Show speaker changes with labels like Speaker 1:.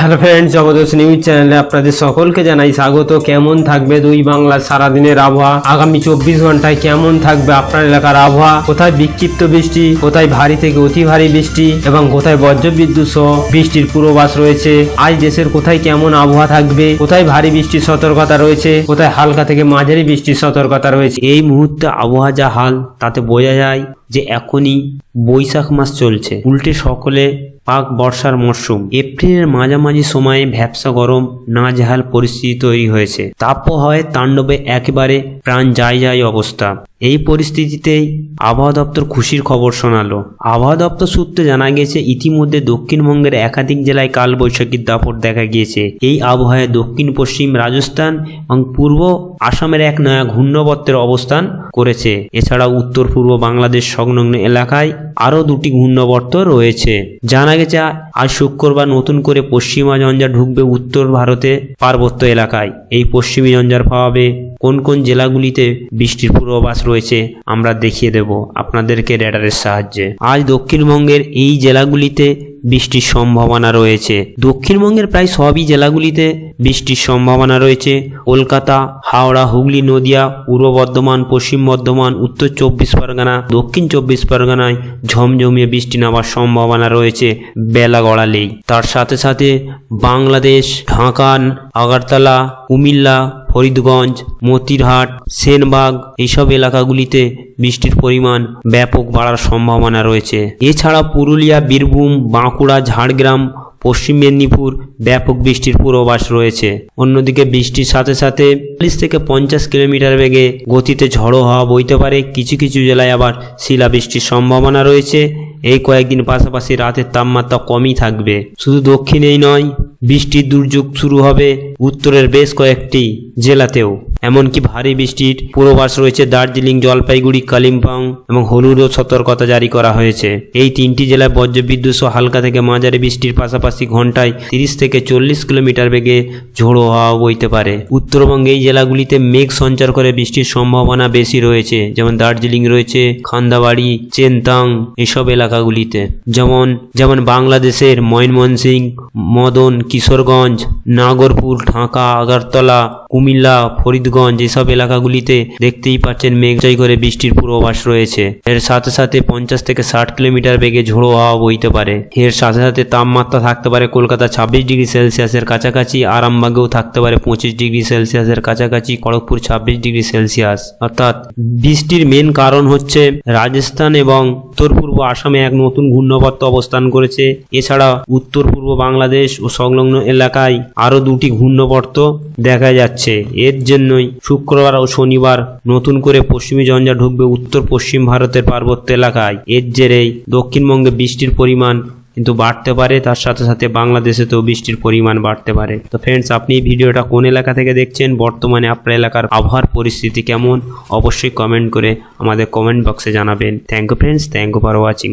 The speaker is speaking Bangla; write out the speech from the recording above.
Speaker 1: হ্যালো ফ্রেন্ডস জগদোষ নিউজ চ্যানেলে আপনাদের সকলকে জানাই স্বাগত। কেমন থাকবে দুই বাংলার সারাদিনের আবহাওয়া? আগামী চব্বিশ ঘন্টায় কেমন থাকবে আপনার এলাকার আবহাওয়া? কোথায় বিক্ষিপ্ত বৃষ্টি? কোথায় ভারী থেকে অতি ভারী বৃষ্টি? এবং কোথায় বজ্রবিদ্যুৎ সহ বৃষ্টির পূর্বাভাস রয়েছে? আজ দেশের কোথায় কেমন আবহাওয়া থাকবে? কোথায় ভারী বৃষ্টির সতর্কতা রয়েছে? কোথায় হালকা থেকে মাঝারি বৃষ্টির সতর্কতা রয়েছে? এই মুহূর্তে আবহাওয়া যা হাল, তাতে বোঝা যায় যে এখনই বৈশাখ মাস চলছে। উল্টে সকলে পাক বর্ষার মরশুম। এপ্রিলের মাঝামাঝি সময়ে ভ্যাবসা গরম, নাজেহাল পরিস্থিতি তৈরি হয়েছে। তাপ হয় তাণ্ডবে একেবারে প্রাণ যায় যায় অবস্থা। এই পরিস্থিতিতেই আবহাওয়া দপ্তর খুশির খবর শোনালো। আবহাওয়া দপ্তর সূত্রে জানা গিয়েছে ইতিমধ্যে দক্ষিণবঙ্গের একাধিক জেলায় কালবৈশাখীর দাপট দেখা গিয়েছে। এই আবহাওয়ায় দক্ষিণ, পশ্চিম রাজস্থান এবং পূর্ব আসামের এক নয়া ঘূর্ণবর্তের অবস্থান করেছে। এছাড়া উত্তর পূর্ব বাংলাদেশ সংলগ্ন এলাকায় আরও দুটি ঘূর্ণবর্ত রয়েছে। জানা গেছে, আজ শুক্রবার নতুন করে পশ্চিমা ঝঞ্ঝা ঢুকবে উত্তর ভারতে পার্বত্য এলাকায়। এই পশ্চিমী ঝঞ্ঝার প্রভাবে কোন কোন জেলাগুলিতে বৃষ্টির পূর্বাভাস রয়েছে, আমরা দেখিয়ে দেব। আপনাদেরকে রেডারের সাহায্যে। আজ দক্ষিণবঙ্গের এই জেলাগুলিতে বৃষ্টির সম্ভাবনা রয়েছে। দক্ষিণবঙ্গের প্রায় সবই জেলাগুলিতে বৃষ্টির সম্ভাবনা রয়েছে। কলকাতা, হাওড়া, হুগলি, নদিয়া, পূর্ব বর্ধমান, পশ্চিম বর্ধমান, উত্তর চব্বিশ পরগনা, দক্ষিণ চব্বিশ পরগনায় ঝমঝমিয়ে বৃষ্টি নামার সম্ভাবনা রয়েছে বেলা গড়ালেই তার সাথে সাথে বাংলাদেশ, ঢাকা, আগরতলা, কুমিল্লা ফরিদগঞ্জ মতিরহাট, সেনবাগ এইসব এলাকাগুলিতে বৃষ্টির পরিমাণ ব্যাপক বাড়ার সম্ভাবনা রয়েছে। এছাড়া পুরুলিয়া, বীরভূম, বাঁকুড়া, ঝাড়গ্রাম, পশ্চিম মেদিনীপুর ব্যাপক বৃষ্টির পূর্বাভাস রয়েছে। অন্যদিকে বৃষ্টির সাথে সাথে চল্লিশ থেকে পঞ্চাশ কিলোমিটার বেগে গতিতে ঝড়ো হওয়া বইতে পারে। কিছু কিছু জেলায় আবার শিলাবৃষ্টির সম্ভাবনা রয়েছে। এই কয়েকদিন পাশাপাশি রাতের তাপমাত্রা কমই থাকবে। শুধু দক্ষিণেই নয়, বৃষ্টির দুর্যোগ শুরু হবে উত্তরের বেশ কয়েকটি জেলাতেও। এমনকি ভারী বৃষ্টির পূর্বাভাস রয়েছে দার্জিলিং, জলপাইগুড়ি, কালিম্পং এবং হলুদও সতর্কতা জারি করা হয়েছে। এই তিনটি জেলায় বজ্রবিদ্যুৎ সহ হালকা থেকে মাঝারি বৃষ্টির পাশাপাশি ঘন্টায় তিরিশ থেকে চল্লিশ কিলোমিটার বেগে ঝোড়ো হওয়া বইতে পারে। উত্তরবঙ্গে এই জেলাগুলিতে মেঘ সঞ্চার করে বৃষ্টির সম্ভাবনা বেশি রয়েছে, যেমন দার্জিলিং রয়েছে, খান্দাবাড়ি, চেনতাং এসব এলাকাগুলিতে। যেমন যেমন বাংলাদেশের ময়নমনসিং মদন, কিশোরগঞ্জ, নাগরপুর ঢাকা, আগরতলা, কুমিল্লা, ফরিদগঞ্জ এসব এলাকাগুলিতে দেখতেই পাচ্ছেন মেঘজয় করে বৃষ্টির পূর্বাভাস রয়েছে। এর সাথে সাথে পঞ্চাশ থেকে ষাট কিলোমিটার বেগে ঝোড়ো হাওয়া বইতে পারে। এর সাথে সাথে তাপমাত্রা থাকতে পারে কলকাতা ছাব্বিশ ডিগ্রি সেলসিয়াসের কাছাকাছি, আরামবাগেও থাকতে পারে পঁচিশ ডিগ্রি সেলসিয়াসের কাছাকাছি, খড়গপুর ছাব্বিশ ডিগ্রি সেলসিয়াস। অর্থাৎ বৃষ্টির মেন কারণ হচ্ছে রাজস্থান এবং উত্তর পূর্ব আসামে এক নতুন ঘূর্ণবর্ত অবস্থান করেছে। এছাড়া উত্তর পূর্ব বাংলাদেশ ও সংলগ্ন এলাকায় আরও দুটি ঘূর্ণবর্ত দেখা যাচ্ছে। এর জন্যই শুক্রবার ও শনিবার নতুন করে পশ্চিমী ঝঞ্ঝা ঢুকবে উত্তর পশ্চিম ভারতের পার্বত্য এলাকায়। এর জেরেই দক্ষিণবঙ্গে বৃষ্টির পরিমাণ কিন্তু বাড়তে পারে, তার সাথে সাথে বাংলাদেশেতেও বৃষ্টির পরিমাণ বাড়তে পারে। তো ফ্রেন্ডস আপনি ভিডিওটা কোন এলাকা থেকে দেখছেন, বর্তমানে আপনার এলাকার আবহাওয়ার পরিস্থিতি কেমন, অবশ্যই কমেন্ট করে আমাদের কমেন্ট বক্সে জানাবেন। Thank you friends thank you for watching